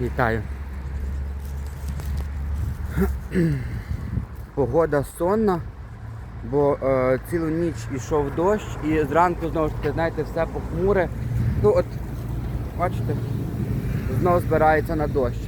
Вітаю. Погода сонна, бо е, цілу ніч ішов дощ і зранку знову ж таки, знаєте, все похмуре. Ну от, бачите, знову збирається на дощ.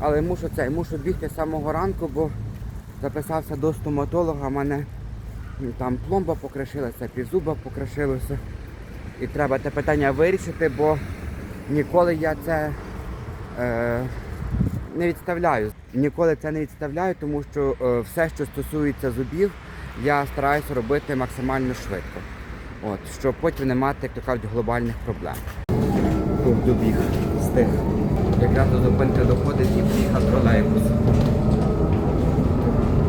Але мушу це, мушу бігти з самого ранку, бо записався до стоматолога, в мене там пломба покришилася, півзуба покришилося. І треба те питання вирішити, бо ніколи я це не відставляю. Ніколи це не відставляю, тому що е, все, що стосується зубів, я стараюся робити максимально швидко. От, щоб потім не мати, як то кажуть, глобальних проблем. Був добіг, встиг. Якраз до зупинки доходить і приїхав тролейбус.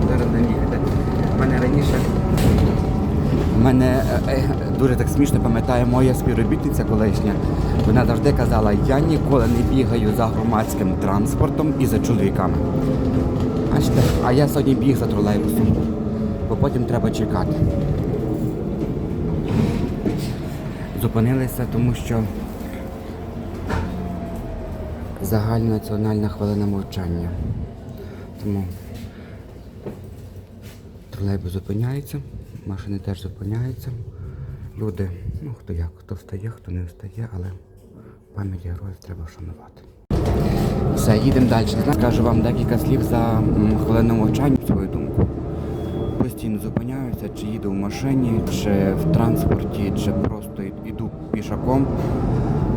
Зараз не їхати. У мене раніше мене е, е, дуже так смішно пам'ятає моя співробітниця колишня. Вона завжди казала, я ніколи не бігаю за громадським транспортом і за чоловіками. Бачите, а я сьогодні біг за тролейбусом, бо потім треба чекати. Зупинилися, тому що загальнонаціональна хвилина мовчання. Тому Тролейбус зупиняється, машини теж зупиняються. Люди, ну хто як, хто встає, хто не встає, але пам'ять героїв треба вшанувати. Все, їдемо далі. Скажу вам декілька слів за хвилину мовчання, свою думку. Постійно зупиняюся, чи їду в машині, чи в транспорті, чи просто йду пішаком.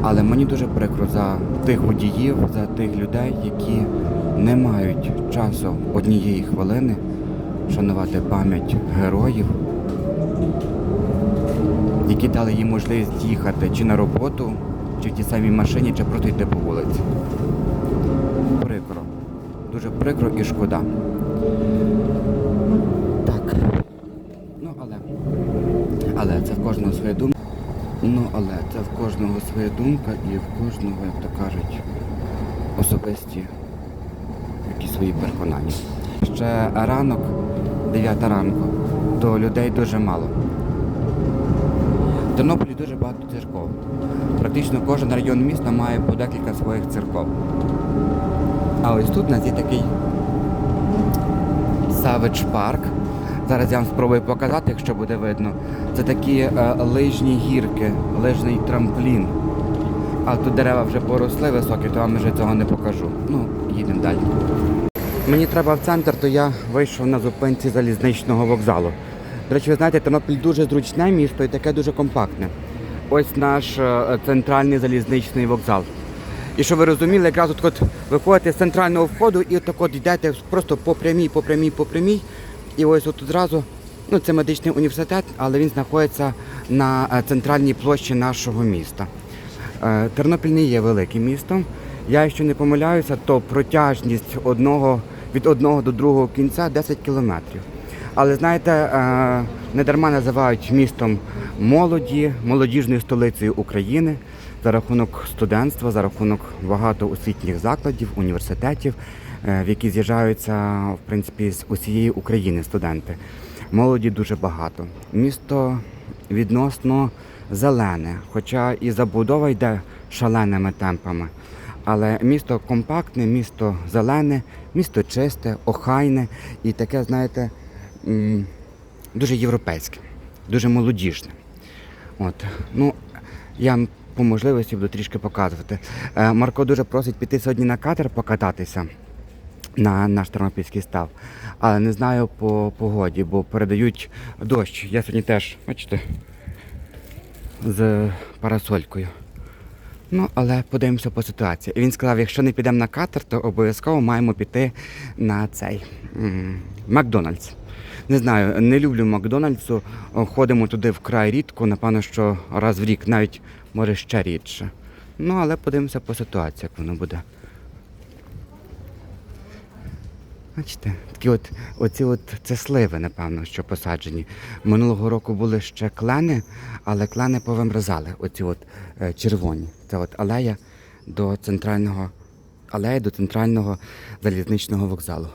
Але мені дуже прикро за тих водіїв, за тих людей, які не мають часу однієї хвилини шанувати пам'ять героїв, які дали їм можливість їхати чи на роботу, чи в тій самій машині, чи просто йти по вулиці. Прикро. Дуже прикро і шкода. Так. Ну, але. Але це в кожного своя думка. Ну, але це в кожного своя думка і в кожного, як то кажуть, особисті якісь свої переконання. Ще ранок, 9 ранку, то людей дуже мало. В Тернополі дуже багато церков. Практично кожен район міста має по декілька своїх церков. А ось тут у нас є такий Savage Парк. Зараз я вам спробую показати, якщо буде видно. Це такі е, лижні гірки, лижний трамплін. А тут дерева вже поросли високі, то вам вже цього не покажу. Ну, їдемо далі. Мені треба в центр, то я вийшов на зупинці залізничного вокзалу. До речі, ви знаєте, Тернопіль дуже зручне місто і таке дуже компактне. Ось наш е, центральний залізничний вокзал. І щоб ви розуміли, якраз от, от виходите з центрального входу і от от йдете просто по прямій, по прямій, по прямій. І ось от одразу, ну це медичний університет, але він знаходиться на е, центральній площі нашого міста. Е, Тернопіль не є великим містом. Я, якщо не помиляюся, то протяжність одного, від одного до другого кінця 10 кілометрів. Але знаєте, е, не дарма називають містом молоді, молодіжною столицею України за рахунок студентства, за рахунок багато освітніх закладів, університетів, е, в які з'їжджаються в принципі з усієї України студенти. Молоді дуже багато. Місто відносно зелене, хоча і забудова йде шаленими темпами. Але місто компактне, місто зелене, місто чисте, охайне і таке, знаєте, дуже європейське, дуже молодіжне. От. Ну, я по можливості буду трішки показувати. Е, Марко дуже просить піти сьогодні на катер покататися на наш тернопільський став. Але не знаю по погоді, бо передають дощ. Я сьогодні теж, бачите, з парасолькою. Ну, але подивимося по ситуації. Він сказав, якщо не підемо на катер, то обов'язково маємо піти на цей Макдональдс. Не знаю, не люблю Макдональдсу. Ходимо туди вкрай рідко, напевно, що раз в рік, навіть може ще рідше. Ну, але подивимося по ситуації, як воно буде. Бачите, такі от оці от це сливи, напевно, що посаджені. Минулого року були ще клени, але клени повимерзали. Оці от е, червоні. Це от алея до центрального алея до центрального залізничного вокзалу.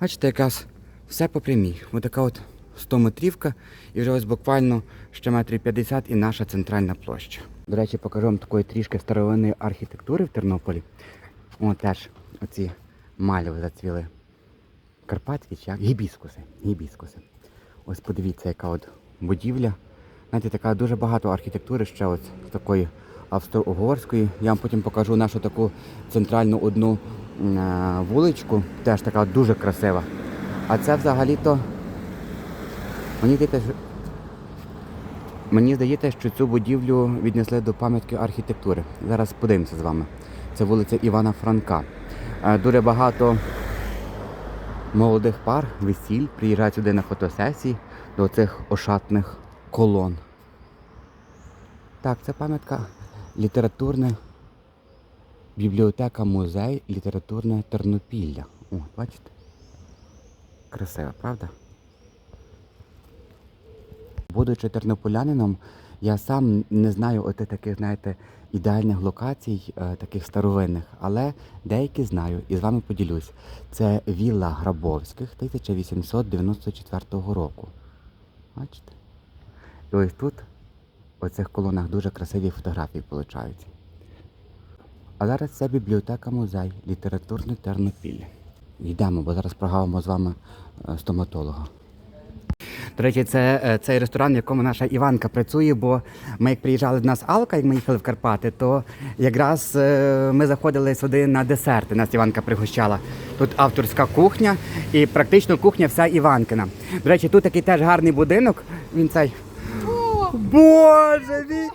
Бачите, якраз все по прямій. Ось така от 100 метрівка, і вже ось буквально ще метрів 50 і наша центральна площа. До речі, покажу вам такої трішки старовинної архітектури в Тернополі. О, теж оці мальви зацвіли. Карпатські чи як? Гібіскуси. Гібіскуси. Ось подивіться, яка от будівля. Знаєте, така дуже багато архітектури ще ось такої австро-угорської. Я вам потім покажу нашу таку центральну одну е, вуличку, теж така дуже красива. А це взагалі-то мені здається, що- мені здається, що цю будівлю віднесли до пам'ятки архітектури. Зараз подивимося з вами. Це вулиця Івана Франка. Е, Дуже багато молодих пар, весіль приїжджають сюди на фотосесії до цих ошатних колон. Так, це пам'ятка літературне бібліотека, музей, літературне Тернопілля. О, бачите? Красиво, правда? Будучи тернополянином, я сам не знаю оти таких, знаєте, ідеальних локацій, е, таких старовинних, але деякі знаю і з вами поділюсь. Це вілла Грабовських 1894 року. Бачите? І ось тут, в оцих колонах, дуже красиві фотографії получаються. А зараз це бібліотека музей, літературний Тернопіль. Йдемо, бо зараз прогавимо з вами е, стоматолога. До речі, це е, цей ресторан, в якому наша Іванка працює, бо ми як приїжджали до нас Алка, як ми їхали в Карпати, то якраз е, ми заходили сюди на десерти. Нас Іванка пригощала. Тут авторська кухня і практично кухня вся Іванкина. До речі, тут такий теж гарний будинок. Він цей. Боже мій!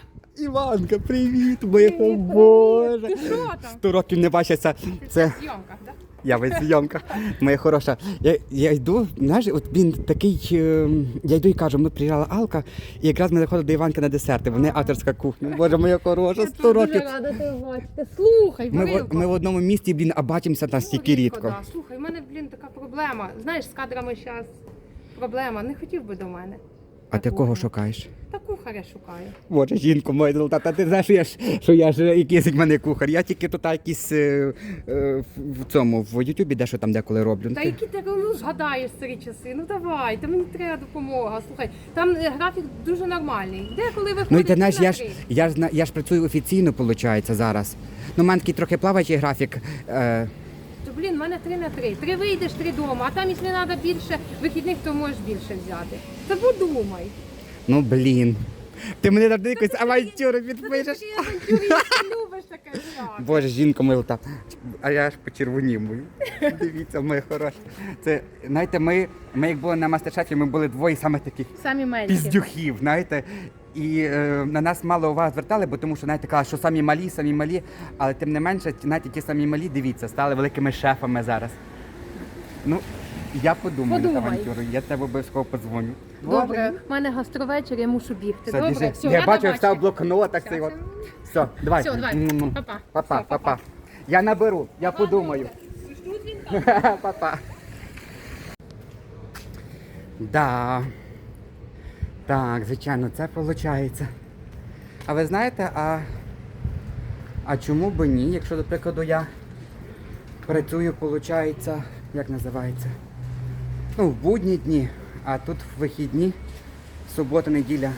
Іванка, привіт! Моя Боже! Ти що там? Сто років не бачиться. Це Зйомка, так? я весь зйомка, моя хороша. Я, я йду, знаєш, от він такий. е, Я йду і кажу, ми приїжджала Алка, і якраз ми заходили до Іванки на десерти. Вони авторська кухня. Боже, моя хороша, сто років. рада тебе бачити. Слухай, Ми, ми в одному місті, блін, а бачимося настільки Борилко, рідко. да. Слухай, в мене, блін, така проблема. Знаєш, з кадрами зараз проблема. Не хотів би до мене. А ти кого шукаєш? Та кухаря шукаю. Боже, жінку моя золота, та ти знаєш, що я ж, що я ж якийсь в мене кухар. Я тільки тут якийсь е, е, в- в цьому, в Ютубі дещо там деколи роблю. Ну, Та які ти ну, згадаєш старі часи? Ну давай, та мені треба допомога. Слухай, там е, графік дуже нормальний. Деколи виходить Ну і ти знаєш, на я ж, три. я ж, я ж працюю офіційно, виходить, зараз. Ну, у мене такий трохи плаваючий графік. Е, То, блін, в мене три на три. Три вийдеш, три дома, а там, якщо треба більше вихідних, то можеш більше взяти. Та подумай. Ну, блін. Ти мене завжди якусь ти авантюру підпишеш. ти любиш таке грати. Боже, жінка милта. А я аж почервонів. Дивіться, моя хороша. Це, знаєте, ми, ми як були на мастер-шефі, ми були двоє саме таких Самі піздюхів, знаєте. І е, на нас мало увагу звертали, бо тому що знаєте, казали, що самі малі, самі малі, але тим не менше, знаєте, ті самі малі, дивіться, стали великими шефами зараз. Ну, я подумаю над Подумай. авантюрою, я тебе обов'язково подзвоню. Добре, в мене гастровечір, я мушу бігти. Все, Добре, біжи. все, я бачу, бачити. встав блокнот, так Все, цей от. все. Давай. Все, давай. М-м-м. Па-па. Па-па, Все, па-па. па-па. Я наберу, я подумаю. Па-па. Да. Так, звичайно, це виходить. А ви знаєте, а, а чому б ні, якщо, до прикладу, я працюю, виходить, як називається? Ну, в будні дні, а тут в вихідні, субота, неділя.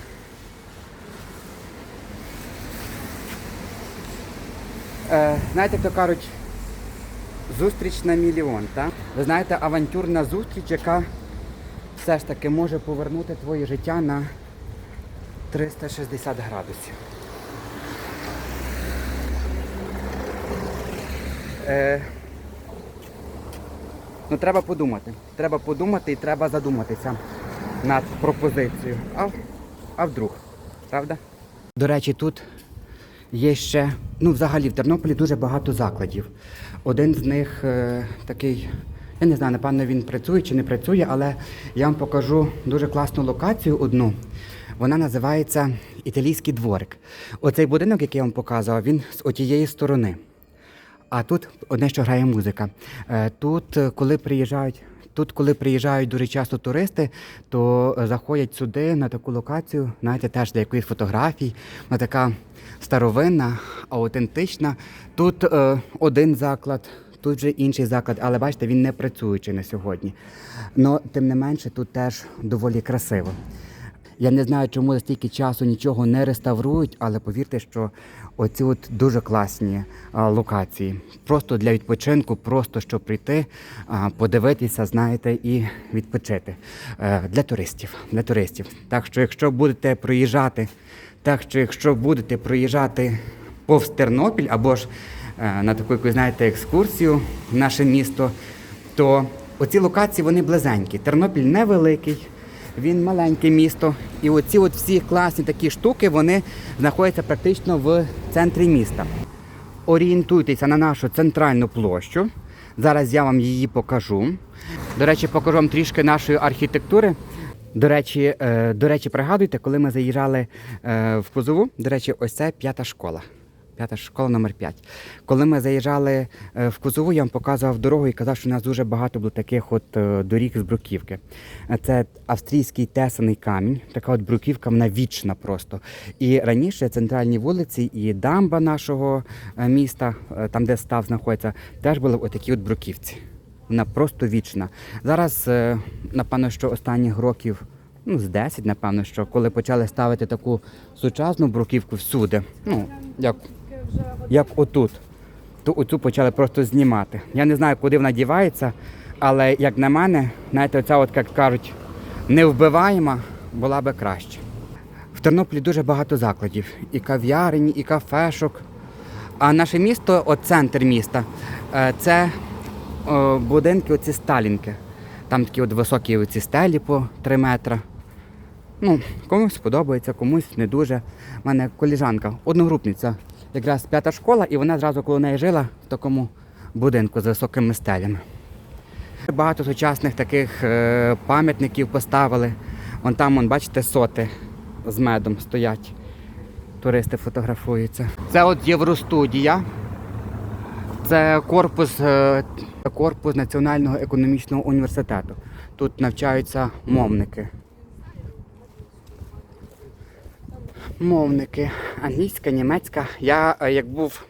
Е, знаєте, то кажуть, Зустріч на мільйон, так? Ви знаєте, авантюрна зустріч, яка все ж таки може повернути твоє життя на 360 градусів. Е, ну, треба подумати. Треба подумати і треба задуматися над пропозицією. А, а вдруг, правда? До речі, тут Є ще, ну взагалі в Тернополі дуже багато закладів. Один з них е, такий, я не знаю, напевно, він працює чи не працює, але я вам покажу дуже класну локацію одну. Вона називається Італійський дворик. Оцей будинок, який я вам показував, він з отієї сторони. А тут одне, що грає музика. Е, Тут, е, коли приїжджають, тут, коли приїжджають дуже часто туристи, то е, заходять сюди на таку локацію, знаєте, теж для якоїсь фотографій. Вона така старовинна, аутентична. Тут е, один заклад. Тут вже інший заклад, але бачите, він не працюючий на сьогодні. Но тим не менше, тут теж доволі красиво. Я не знаю, чому за стільки часу нічого не реставрують, але повірте, що оці от дуже класні локації. Просто для відпочинку, просто щоб прийти, а, подивитися, знаєте, і відпочити. Е, для туристів. Для туристів. Так що, якщо будете проїжджати, так що якщо будете проїжджати повз Тернопіль або ж е, на таку якусь, знаєте, екскурсію в наше місто, то оці локації вони близенькі. Тернопіль невеликий, він маленьке місто. І оці от всі класні такі штуки вони знаходяться практично в центрі міста. Орієнтуйтеся на нашу центральну площу. Зараз я вам її покажу. До речі, покажу вам трішки нашої архітектури. До речі, е, до речі, пригадуйте, коли ми заїжджали е, в Козову, до речі, ось це п'ята школа. П'ята школа номер 5. Коли ми заїжджали е, в Козову, я вам показував дорогу і казав, що у нас дуже багато було таких от е, доріг з бруківки. Е, Це австрійський тесаний камінь, така от бруківка, вона вічна просто. І раніше центральні вулиці і дамба нашого міста, там де став знаходиться, теж були отакі от бруківці. Вона просто вічна. Зараз, напевно, що останніх років, ну, з 10, напевно, що коли почали ставити таку сучасну бруківку всюди, ну, як, як отут, то оцю почали просто знімати. Я не знаю, куди вона дівається, але як на мене, знаєте, оця, от, як кажуть, невбиваєма була би краще. В Тернополі дуже багато закладів, і кав'ярень, і кафешок. А наше місто, от центр міста, е, це будинки, оці сталінки. Там такі от високі оці стелі по 3 метри. Ну, комусь подобається, комусь не дуже. У мене коліжанка, одногрупниця, якраз п'ята школа, і вона зразу коло неї жила в такому будинку з високими стелями. Багато сучасних таких е, пам'ятників поставили. Вон там, вон, бачите, соти з медом стоять. Туристи фотографуються. Це от Євростудія. Це корпус, е, корпус Національного економічного університету. Тут навчаються мовники. Мовники. Англійська, німецька. Я е, як був.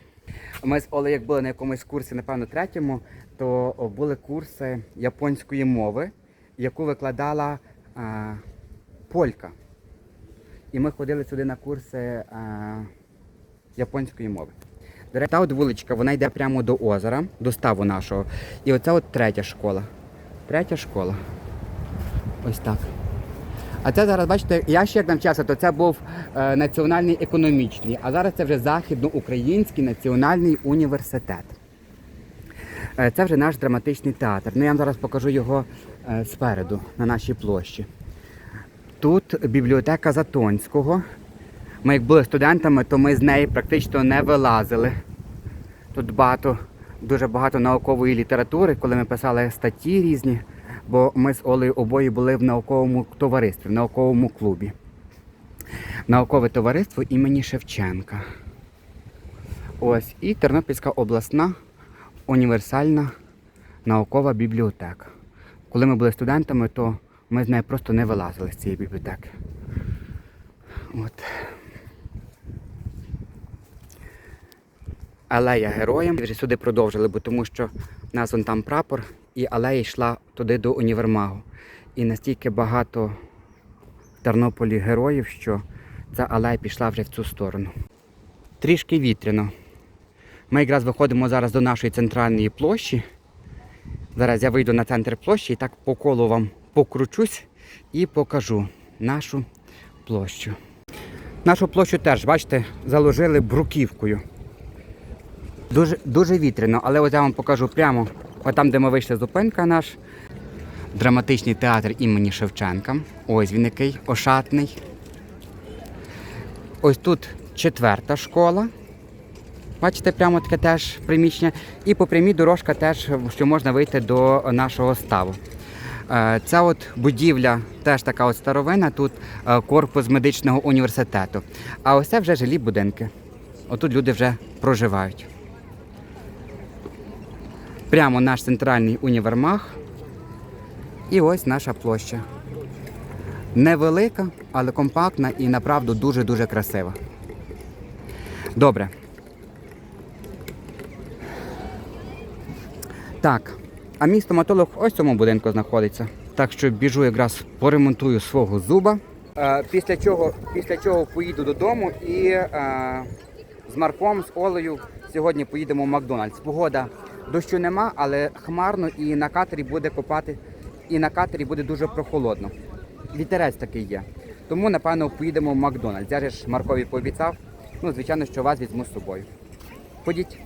Ми з Олею, як були на якомусь курсі, напевно, третьому, то були курси японської мови, яку викладала е, полька. І ми ходили сюди на курси е, японської мови. Та от вуличка, вона йде прямо до озера, до ставу нашого. І оце от третя школа. Третя школа. Ось так. А це зараз, бачите, я ще як навчався, то це був е, національний економічний, а зараз це вже Західноукраїнський національний університет. Е, це вже наш драматичний театр. Ну я вам зараз покажу його е, спереду, на нашій площі. Тут бібліотека Затонського. Ми як були студентами, то ми з неї практично не вилазили. Тут багато, дуже багато наукової літератури, коли ми писали статті різні, бо ми з Олею обоє були в науковому товаристві, в науковому клубі. Наукове товариство імені Шевченка. Ось і Тернопільська обласна універсальна наукова бібліотека. Коли ми були студентами, то ми з нею просто не вилазили з цієї бібліотеки. От. Алея героям. Сюди продовжили, бо тому що в нас там прапор, і алея йшла туди до універмагу. І настільки багато в Тернополі героїв, що ця алея пішла вже в цю сторону. Трішки вітряно. Ми якраз виходимо зараз до нашої центральної площі. Зараз я вийду на центр площі і так по колу вам покручусь і покажу нашу площу. Нашу площу теж, бачите, заложили бруківкою. Дуже, дуже вітряно, але от я вам покажу прямо, от там, де ми вийшли, зупинка наш. Драматичний театр імені Шевченка. Ось він який ошатний. Ось тут четверта школа. Бачите, прямо таке теж приміщення. І по прямій дорожка теж, що можна вийти до нашого ставу. Е, Ця от будівля теж така от старовина, тут е, корпус медичного університету. А ось це вже жилі будинки. Отут люди вже проживають. Прямо наш центральний універмаг. І ось наша площа. Невелика, але компактна і направду дуже-дуже красива. Добре. Так, а мій стоматолог ось цьому будинку знаходиться. Так що біжу якраз поремонтую свого зуба Е, після, чого, після чого поїду додому і е, з Марком, з Олею сьогодні поїдемо в Макдональдс. Погода дощу нема, але хмарно і на катері буде копати, і на катері буде дуже прохолодно. Вітерець такий є. Тому, напевно, поїдемо в Макдональдс. Я ж Маркові пообіцяв. Ну, звичайно, що вас візьму з собою. Ходіть.